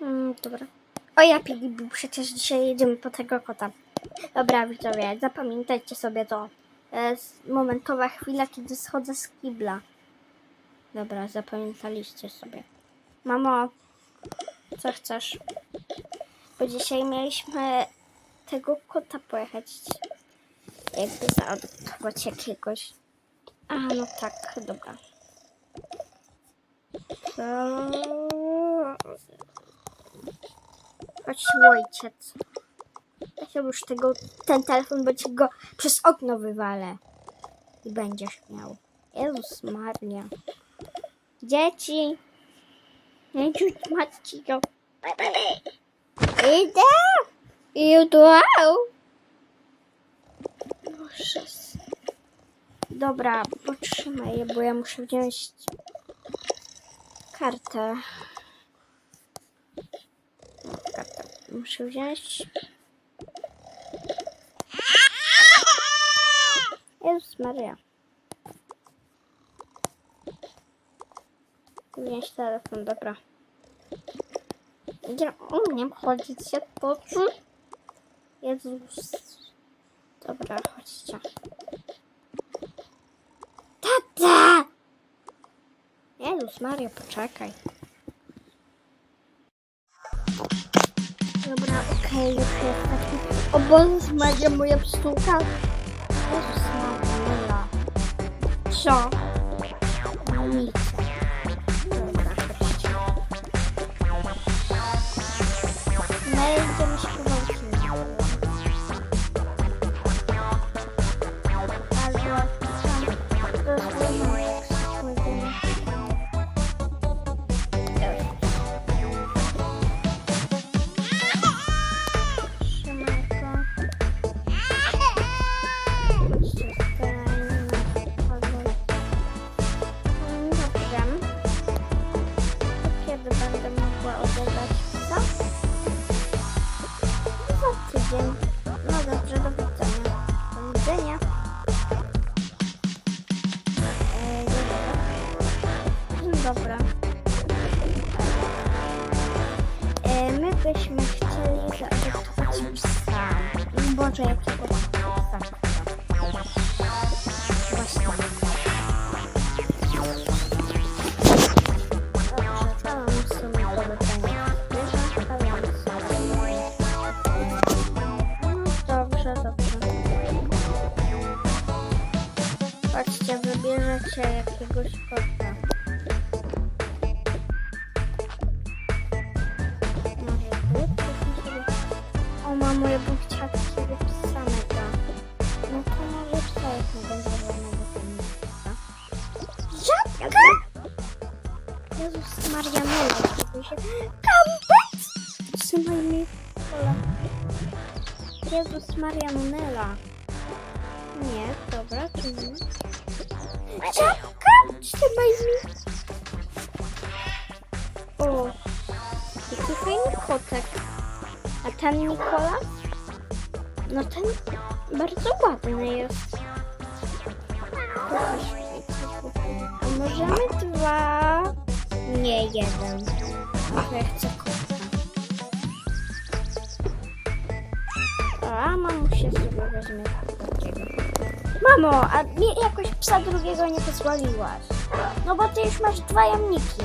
Mm, dobra. O ja Piggy, przecież dzisiaj jedziemy po tego kota. Dobra, widzowie, zapamiętajcie sobie to. Jest momentowa chwila, kiedy schodzę z kibla. Dobra, zapamiętaliście sobie. Mamo, co chcesz? Bo dzisiaj mieliśmy tego kota pojechać. Jakby zaadoptować jakiegoś. A, no tak, dobra. To... Ojciec. Ja się już tego, ten telefon, bo ci go przez okno wywalę. I będziesz miał. Jezus Maria. Dzieci. Nie czuć matki go. Idę. Idę. Boże. Dobra, potrzymaj je, bo ja muszę wziąć kartę. Kartę. Muszę wziąć. Jezus Maria. Wziąć telefon, dobra. Ja umiem chodzić, jak poczu. Jezus. Dobra, chodźcie. Tata! Jezus Maria, poczekaj. Dobra, okej, już jest taki. O Boże Maria, moja pszczółka. Jezus Maria. Co? Nic. Mogła odebrać psa? Za tydzień. No dobrze, do widzenia. Do widzenia. Eee, dobra. Dobra. E, my byśmy chcieli zaadoptować psa. Boże, jakiego wybierzecie jakiegoś kota. Może? Proszę sobie. O chciała takiego psa mega. No to może psa, jak nie będzie żadnego filmika. Żabka! Jezus Maria, Mela, się. Kampet! Trzymaj kole. Jezus Maria, Nunela. Nie, dobra, Mnie. O, Jaki fajny kotek. A ten Nikola? No ten bardzo ładny jest. Mi. A możemy dwa? Nie, jeden. Ja chcę kota. A mamusia sobie weźmie takiego. Mamo, a mnie jakoś psa drugiego nie pozwoliłaś. No bo ty już masz dwa jamniki.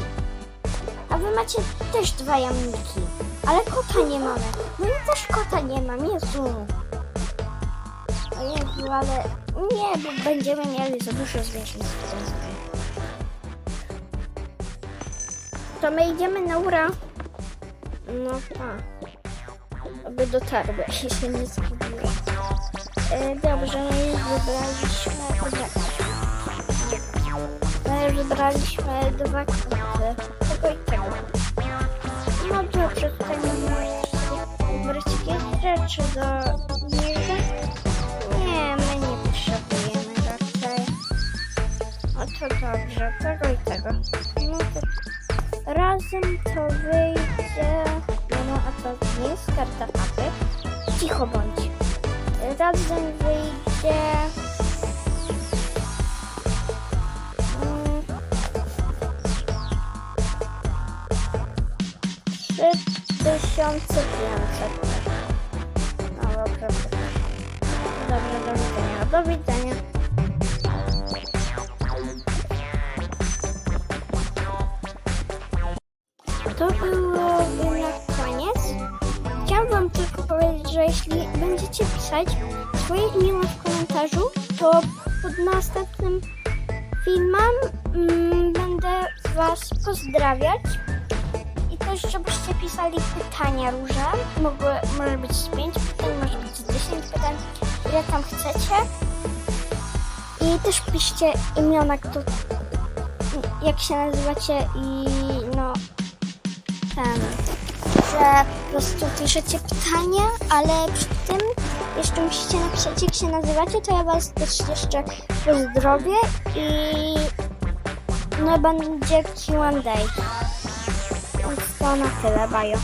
A wy macie też dwa jamniki. Ale kota nie mamy. No ja też kota nie mam, Jezu. O Jezu, ale nie, bo będziemy mieli za dużo zwierząt. To my idziemy na ura. No a. Aby dotarły i się nie zgubiły. E, dobrze, my już wybraliśmy. Dobra. My już wybraliśmy dwa kwoty. Tego i tego. No dobrze, tutaj mamy wybrać jakieś rzeczy do niego. Nie, my nie potrzebujemy raczej. O to dobrze, tego i tego. No to razem to wyjdzie. No, no a to nie jest karta papy. Cicho bądź. Razem wyjdzie. 2500. No dobrze. Dobrze, do widzenia. Do widzenia. To byłoby na koniec. Chciałam wam tylko powiedzieć, że jeśli będziecie pisać swoje imiona w komentarzu, to pod następnym filmem mm, będę was pozdrawiać. Też, żebyście pisali pytania różne. Mogły, może być z 5 pytań, może być z 10 pytań, ile tam chcecie. I też piszcie imiona, kto, jak się nazywacie i no ten, że po prostu piszecie pytania, ale przy tym jeszcze musicie napisać jak się nazywacie, to ja was też jeszcze pozdrowię i no będzie Q&A. Więc to na tyle, bajo.